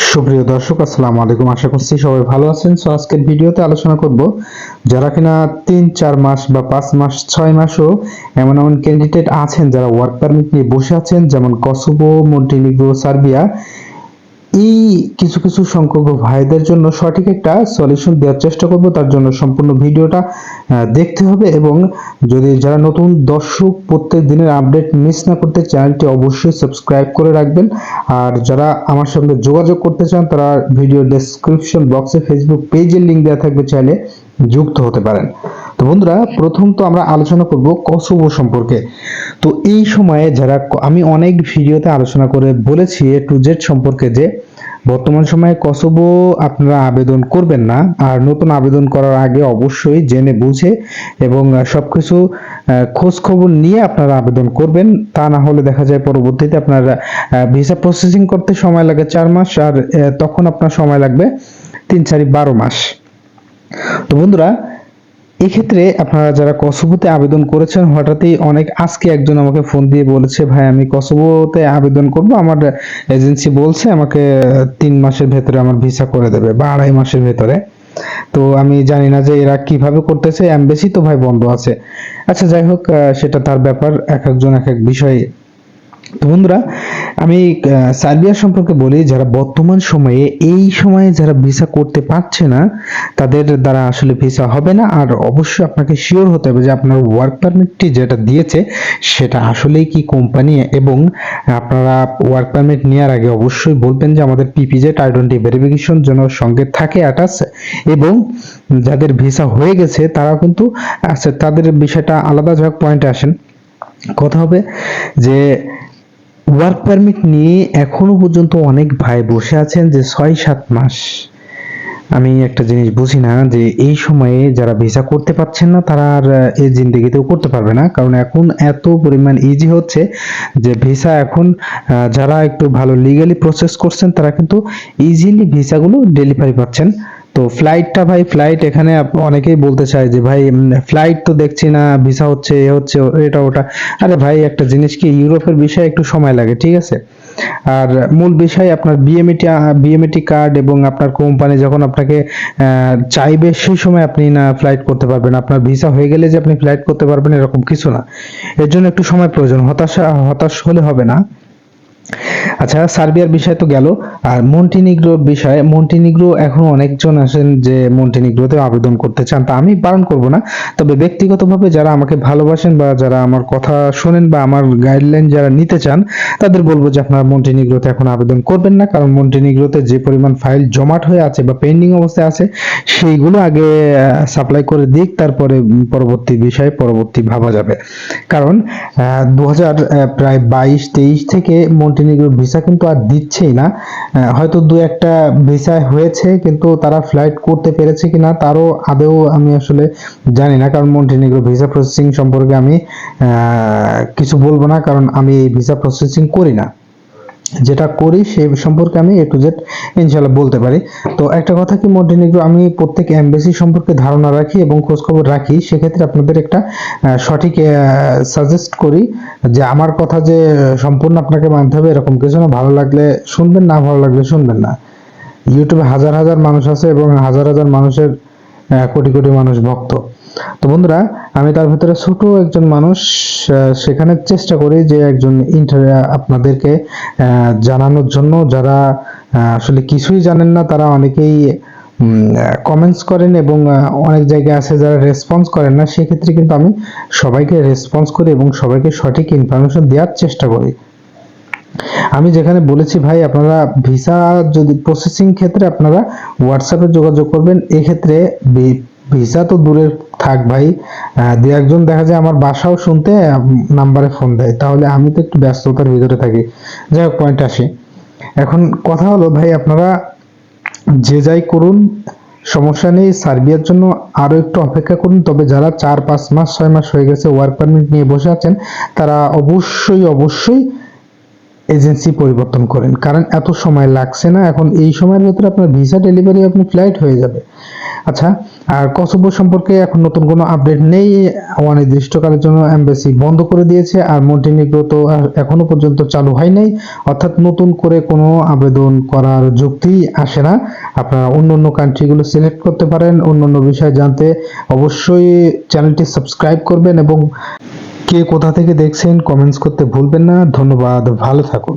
সুপ্রিয় দর্শক, আসসালামু আলাইকুম। আশা করছি সবাই ভালো আছেন। সো আজকের ভিডিওতে আলোচনা করব, যারা কিনা তিন, চার মাস বা পাঁচ মাস, ছয় মাসও এমন এমন ক্যান্ডিডেট আছেন যারা ওয়ার্ক পারমিট নিয়ে বসে আছেন, যেমন কসোভো মন্টিনিগ্রো সার্বিয়া এই কিছু কিছু সংখ্যক ভাইদের জন্য সঠিক একটা সলিউশন দেওয়ার চেষ্টা করব, তার জন্য সম্পূর্ণ ভিডিওটা দেখতে হবে এবং যদি যারা নতুন দর্শক, প্রত্যেক দিনের আপডেট মিস না করতে চ্যানেলটি অবশ্যই সাবস্ক্রাইব করে রাখবেন। আর যারা আমার সঙ্গে যোগাযোগ করতে চান, তারা ভিডিও ডেসক্রিপশন বক্সে ফেসবুক পেজের লিংক দেওয়া থাকবে, চাইলে যুক্ত হতে পারেন। তো বন্ধুরা, প্রথম তো আমরা আলোচনা করব কসোভো সম্পর্কে। তো এই সময়ে যারা, আমি অনেক ভিডিওতে আলোচনা করে বলেছি এ টু জেড সম্পর্কে যে বর্তমান সময়ে কসোভো আপনারা আবেদন করবেন না, আর নতুন আবেদন করার আগে অবশ্যই জেনে বুঝে এবং সব সবকিছু খোঁজখবর খোঁজ খবর নিয়ে আপনারা আবেদন করবেন। তা না হলে দেখা যায় পরবর্তীতে আপনার ভিসা প্রসেসিং করতে সময় লাগে চার মাস, আর তখন আপনার সময় লাগবে তিন চারি বারো মাস। তো বন্ধুরা এক্ষেত্রে আপনারা যারা কসোভোতে আবেদন করেছেন, হঠাৎই অনেক আজকে একজন আমাকে ফোন দিয়ে বলেছে, ভাই, আমি কসোভোতে আবেদন করব। আমার এজেন্সি বলছে আমাকে তিন মাসের ভেতরে আমার ভিসা করে দেবে বা আড়াই মাসের ভেতরে। তো আমি জানি না যে এরা কীভাবে করতেছে, এমবেসি তো ভাই বন্ধ আছে। আচ্ছা যাই হোক সেটা তার ব্যাপার। এক একজন, এক এক বিষয় তো বন্ধুরা, আমি সার্বিয়া সম্পর্কে বলি, যারা বর্তমান সময়ে এই সময়ে যারা ভিসা করতে পারছে না, তাদের দ্বারা আসলে ভিসা হবে না। আর অবশ্যই আপনাকে শিওর হতে হবে যে আপনার ওয়ার্ক পারমিটটি যেটা দিয়েছে, সেটা আসলেই কি কোম্পানি এবং আপনারা ওয়ার্ক পারমিট নেওয়ার আগে অবশ্যই বলবেন যে আমাদের পিপিজেড আইডেন্টি ভেরিফিকেশন যেন সঙ্গে থাকে অ্যাটাচ এবং যাদের ভিসা হয়ে গেছে তারা কিন্তু আচ্ছা তাদের বিষয়টা আলাদা যাক পয়েন্টে আসেন। কথা হবে যে ওয়ার্ক পারমিট নিয়ে এখনও পর্যন্ত অনেক ভাই বসে আছেন যে ছয় সাত মাস। আমি একটা জিনিস বুঝি না যে এই সময়ে যারা ভিসা করতে পারছেন না, তারা আর এই জিন্দেগিতেও করতে পারবে না। কারণ এখন এত পরিমাণ ইজি হচ্ছে যে ভিসা এখন যারা একটু ভালো লিগালি প্রসেস করছেন, তারা কিন্তু ইজিলি ভিসাগুলো ডেলিভারি পাচ্ছেন। তো ফ্লাইটটা ভাই ফ্লাইট এখানে অনেকেই বলতে চায় যে ভাই ফ্লাইট তো দেখছি না ভিসা হচ্ছে, এ হচ্ছে এটা, ওটা। আরে ভাই, একটা জিনিস কি, ইউরোপের বিষয়ে একটু সময় লাগে, ঠিক আছে? আর মূল বিষয় আপনার বিএমইটি বিএমইটি কার্ড এবং আপনার কোম্পানি যখন আপনাকে চাইবে, সেই সময় আপনি না ফ্লাইট করতে পারবেন। আপনার ভিসা হয়ে গেলে যে আপনি ফ্লাইট করতে পারবেন, এরকম কিছু না। এর জন্য একটু সময় প্রয়োজন। হতাশা, হতাশ হলে হবে না। আচ্ছা সার্বিয়ার বিষয় তো গেল। আর মন্টিনিগ্রোর বিষয়ে, মন্টিনিগ্রো এখন অনেকজন আছেন যে মন্টিনিগ্রোতে আবেদন করতে চান, তা আমি বারণ করব না। তবে ব্যক্তিগতভাবে যারা আমাকে ভালোবাসেন বা যারা আমার কথা শোনেন বা আমার গাইডলাইন যারা নিতে চান, তাদের বলব যে আপনারা মন্টিনিগ্রোতে এখন আবেদন করবেন না, কারণ মন্টিনিগ্রোতে যে পরিমাণ ফাইল জমাট হয়ে আছে বা পেন্ডিং অবস্থায় আছে, সেইগুলো আগে সাপ্লাই করে দিক, তারপরে পরবর্তী বিষয়ে পরবর্তী ভাবা যাবে। কারণ দু হাজার প্রায় বাইশ, তেইশ থেকে মন্টিনিগ্রো ভিসা কিন্তু আর দিচ্ছেই না। হয়তো দু একটা ভিসা হয়েছে কিন্তু তারা ফ্লাইট করতে পেরেছে কি না তারও আদেও আমি আসলে জানি না। কারণ মন্টিনিগ্রো ভিসা প্রসেসিং সম্পর্কে আমি কিছু বলব না, কারণ আমি এই ভিসা প্রসেসিং করি না। যেটা করি সে সম্পর্কে আমি এ টু জেড ইনশাল্লাহ বলতে পারি। তো একটা কথা কি মন্টিনিগ্রো আমি প্রত্যেক এমবেসি সম্পর্কে ধারণা রাখি এবং খোঁজখবর রাখি, সেক্ষেত্রে আপনাদের একটা সঠিক সাজেস্ট করি যে আমার কথা যে সম্পূর্ণ আপনাকে মানতে হবে এরকম কিছু না। ভালো লাগলে শুনবেন, না ভালো লাগলে শুনবেন না। ইউটিউবে হাজার হাজার মানুষ আছে এবং হাজার হাজার মানুষের কোটি কোটি মানুষ ভক্ত। তো বন্ধুরা, আমি তার ভিতরে ছোট একজন মানুষ সেখানে চেষ্টা করি যে একজন ইন্টার আপনাদেরকে জানানোর জন্য। যারা আসলে কিছুই জানেন না, তারা অনেকেই কমেন্টস করেন এবং অনেক জায়গায় আছে যারা রেসপন্স করেন না, সেক্ষেত্রে কিন্তু আমি সবাইকে রেসপন্স করি এবং সবাইকে সঠিক ইনফরমেশন দেওয়ার চেষ্টা করি। আমি যেখানে বলেছি, ভাই, আপনারা ভিসা যদি প্রসেসিং ক্ষেত্রে আপনারা হোয়াটসঅ্যাপে যোগাযোগ করবেন, এক্ষেত্রে ভিসা তো দূরের থাক ভাই। দু একজন দেখা যায় আমার বাসাও শুনতে নাম্বারে ফোন দেয়। তাহলে আমি তো একটু ব্যস্ততার ভিতরে থাকি। যাই হোক পয়েন্ট আসি। এখন কথা হলো, ভাই, আপনারা যে যাই করুন, সমস্যা নেই, সার্বিয়ার জন্য আরও একটু অপেক্ষা করুন। তবে যারা চার, পাঁচ মাস, ছয় মাস হয়ে গেছে ওয়ার্ক পারমিট নিয়ে বসে আছেন, তারা অবশ্যই অবশ্যই এজেন্সি পরিবর্তন করেন। কারণ এত সময় লাগছে না। এখন এই সময়ের ভেতরে আপনার ভিসা ডেলিভারি আপনি ফ্লাইট হয়ে যাবে। আচ্ছা আর কসোভো সম্পর্কে এখন নতুন কোনো আপডেট নেই। অনির্দিষ্টকালের জন্য এমবাসি বন্ধ করে দিয়েছে, আর মন্টিনিগ্রো তো এখনও পর্যন্ত চালু হয় নাই। অর্থাৎ নতুন করে কোনো আবেদন করার যুক্তি আসে না। আপনারা অন্য অন্য কান্ট্রিগুলো সিলেক্ট করতে পারেন অন্য অন্য বিষয় জানতে অবশ্যই চ্যানেলটি সাবস্ক্রাইব করবেন এবং কে কোথা থেকে দেখছেন কমেন্টস করতে ভুলবেন না। ধন্যবাদ, ভালো থাকুন।